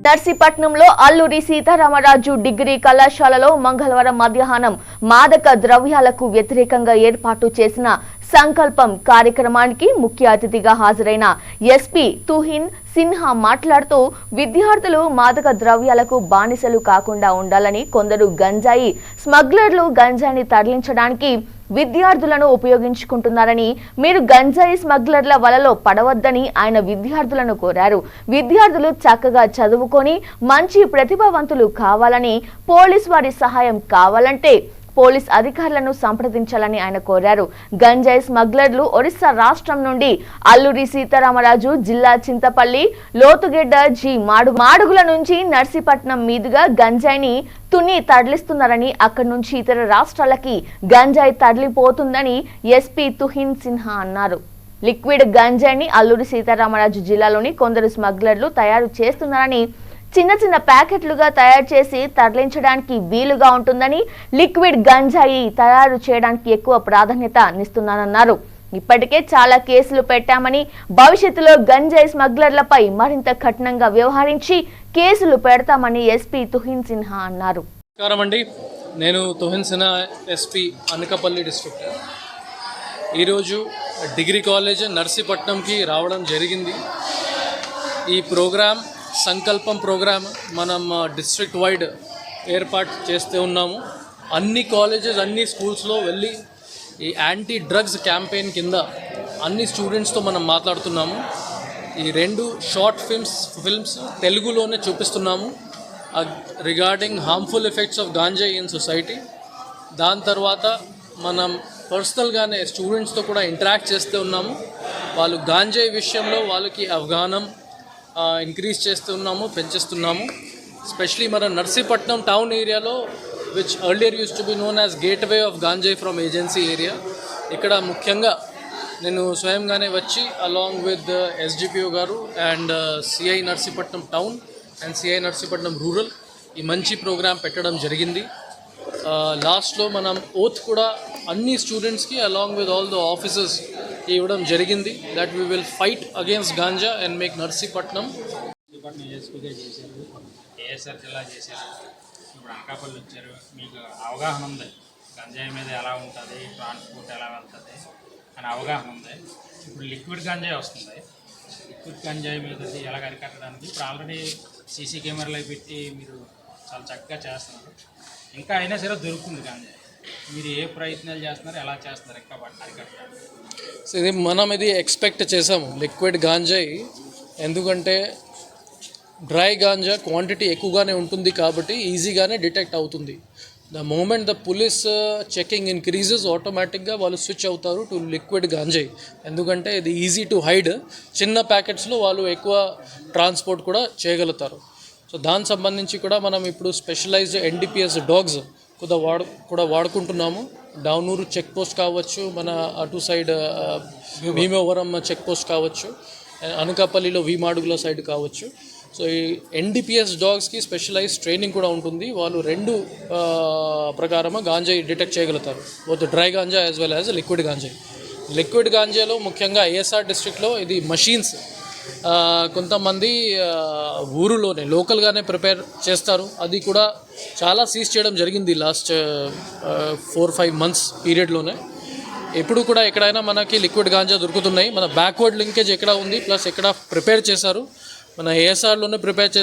నర్సీపట్నంలో Alluri Sitaramaraju degree కళాశాలలో మంగళవారం మధ్యాహ్నం మాదక ద్రవ్యాలకు వ్యతిరేకంగా ఏర్పాటు చేసిన సంకల్పం కార్యక్రమానికి ముఖ్య అతిథిగా హాజరైన ఎస్పీ తుహిన్ సిన్హా మాట్లాడుతూ విద్యార్థులు మాదక ద్రవ్యాలకు బానిసలు కాకుండా ఉండాలని కొందరు గంజాయి స్మగ్లర్లు గంజాయిని తరలించడానికి విద్యార్థులను ఉపయోగించుకుంటున్నారని మీరు గంజాయి స్మగ్లర్ల వలలో పడవద్దని ఆయన విద్యార్థులను కోరారు. విద్యార్థులు చక్కగా చదువుకొని మంచి ప్రతిభావంతులు కావాలని పోలీస్ వారి సహాయం కావాలంటే పోలీస్ అధికారులను సంప్రదించాలని ఆయన కోరారు. గంజాయి స్మగ్లర్లు ఒరిస్సా రాష్ట్రం నుండి అల్లూరి సీతారామరాజు జిల్లా చింతపల్లి లోతుగెడ్డ జి మాడు మాడుగుల నుంచి నర్సీపట్నం మీదుగా గంజాయిని తుని తరలిస్తున్నారని అక్కడి నుంచి ఇతర రాష్ట్రాలకి గంజాయి తరలిపోతుందని ఎస్పీ తుహిన్ సిన్హా అన్నారు. లిక్విడ్ గంజాయిని అల్లూరి సీతారామరాజు జిల్లాలోని కొందరు స్మగ్లర్లు తయారు చేస్తున్నారని చిన్న చిన్న ప్యాకెట్లుగా తయారు చేసి తరలించడానికి వీలుగా ఉంటుందని లిక్విడ్ గంజాయి తయారు చేయడానికి ఎక్కువ ప్రాధాన్యత ఇస్తున్నానన్నారు ఇప్పటికే చాలా కేసులు పెట్టామని భవిష్యత్తులో గంజాయి స్మగ్లర్లపై మరింత కఠినంగా వ్యవహరించి కేసులు పెడతామని ఎస్పీ తుహిన్ సిన్హా అన్నారు. అండి. నేను తుహిన్ సిన్హా ఎస్పీ అనకపల్లి డిస్ట్రిక్ట్. ఈరోజు డిగ్రీ కాలేజ్ నర్సీపట్నంకి రావడం జరిగింది. ఈ ప్రోగ్రామ్ సంకల్పం ప్రోగ్రామ్ మనం డిస్ట్రిక్ట్ వైడ్ ఏర్పాటు చేస్తూ ఉన్నాము. అన్ని కాలేజెస్ అన్ని స్కూల్స్లో వెళ్ళి ఈ యాంటీ డ్రగ్స్ క్యాంపెయిన్ కింద అన్ని స్టూడెంట్స్తో మనం మాట్లాడుతున్నాము. ఈ రెండు షార్ట్ ఫిల్మ్స్ ఫిల్మ్స్ తెలుగులోనే చూపిస్తున్నాము. Regarding harmful effects of ganja in society దాని తర్వాత మనం పర్సనల్గానే స్టూడెంట్స్తో కూడా ఇంటరాక్ట్ చేస్తూ ఉన్నాము. వాళ్ళు గాంజాయి విషయంలో వాళ్ళకి అవగాహన ఇంక్రీజ్ చేస్తున్నాము పెంచేస్తున్నాము. స్పెషలీ మన నర్సీపట్నం టౌన్ ఏరియాలో which earlier used to be known as gateway of ganja from agency area ఇక్కడ ముఖ్యంగా నేను స్వయంగానే వచ్చి అలాంగ్ విత్ ఎస్డిపిఓ గారు and CI uh, Narsipatnam town and CI Narsipatnam rural ఈ మంచి ప్రోగ్రాం పెట్టడం జరిగింది. Uh, లాస్ట్లో మనం ఓత్ కూడా అన్ని స్టూడెంట్స్కి along with all the officers ఇవ్వడం జరిగింది. That we will fight against ganja and make Narsipatnam ASR జిల్లా చేశారు. ఇప్పుడు అనకాపల్లి వచ్చారు. మీకు అవగాహన ఉంది. గంజాయి మీద ఎలా ఉంటుంది? ట్రాన్స్పోర్ట్ ఎలా వెళ్తుంది? అని అవగాహన ఉంది. ఇప్పుడు లిక్విడ్ గంజాయి వస్తుంది. లిక్విడ్ గంజాయి మీద ఎలా అరికట్టడానికి? ఇప్పుడు ఆల్రెడీ సీసీ కెమెరాలు అవి పెట్టి మీరు చాలా చక్కగా చేస్తున్నారు. ఇంకా అయినా సరే దొరుకుతుంది గంజాయి. మీరు ఏ ప్రయత్నాలు చేస్తున్నారు ఎలా చేస్తున్నారు ఇంకా సో ఇది మనం ఇది ఎక్స్పెక్ట్ చేసాము లిక్విడ్ గాంజాయి ఎందుకంటే డ్రై గాంజా క్వాంటిటీ ఎక్కువగానే ఉంటుంది కాబట్టి ఈజీగానే డిటెక్ట్ అవుతుంది. The movement the police checking increases ఆటోమేటిక్గా వాళ్ళు స్విచ్ అవుతారు టు లిక్విడ్ గాంజాయి ఎందుకంటే ఇది ఈజీ టు హైడ్ చిన్న ప్యాకెట్స్లో వాళ్ళు ఎక్కువ ట్రాన్స్పోర్ట్ కూడా చేయగలుగుతారు. సో దానికి సంబంధించి కూడా మనం ఇప్పుడు స్పెషలైజ్డ్ ఎన్డిపిఎస్ డాగ్స్ కూడా వాడు కూడా వాడుకుంటున్నాము. డౌనూరు చెక్ పోస్ట్ కావచ్చు మన అటు సైడ్ భీమవరం చెక్ పోస్ట్ కావచ్చు అనకాపల్లిలో వీమాడుగుల సైడ్ కావచ్చు. సో ఈ ఎన్డిపిఎస్ డాగ్స్కి స్పెషలైజ్ ట్రైనింగ్ కూడా ఉంటుంది. వాళ్ళు రెండు ఆ, ప్రకారము గాంజాయి డిటెక్ట్ చేయగలుగుతారు. Both dry ganja as well as liquid గాంజాయి. Liquid గాంజాలో ముఖ్యంగా ఏఎస్ఆర్ డిస్ట్రిక్ట్లో ఇది మషీన్స్ కొంతమంది ఊరులోనే లోకల్గానే ప్రిపేర్ చేస్తారు. అది కూడా చాలా సీజ్ చేయడం జరిగింది లాస్ట్ ఫోర్ ఫైవ్ మంత్స్ పీరియడ్లోనే. ఎప్పుడు కూడా ఎక్కడైనా మనకి లిక్విడ్ గాంజా దొరుకుతున్నాయి. మన బ్యాక్వర్డ్ లింకేజ్ ఎక్కడ ఉంది? ప్లస్ ఎక్కడ ప్రిపేర్ చేశారు? మన ఏఎస్ఆర్లోనే ప్రిపేర్ చేస్తారు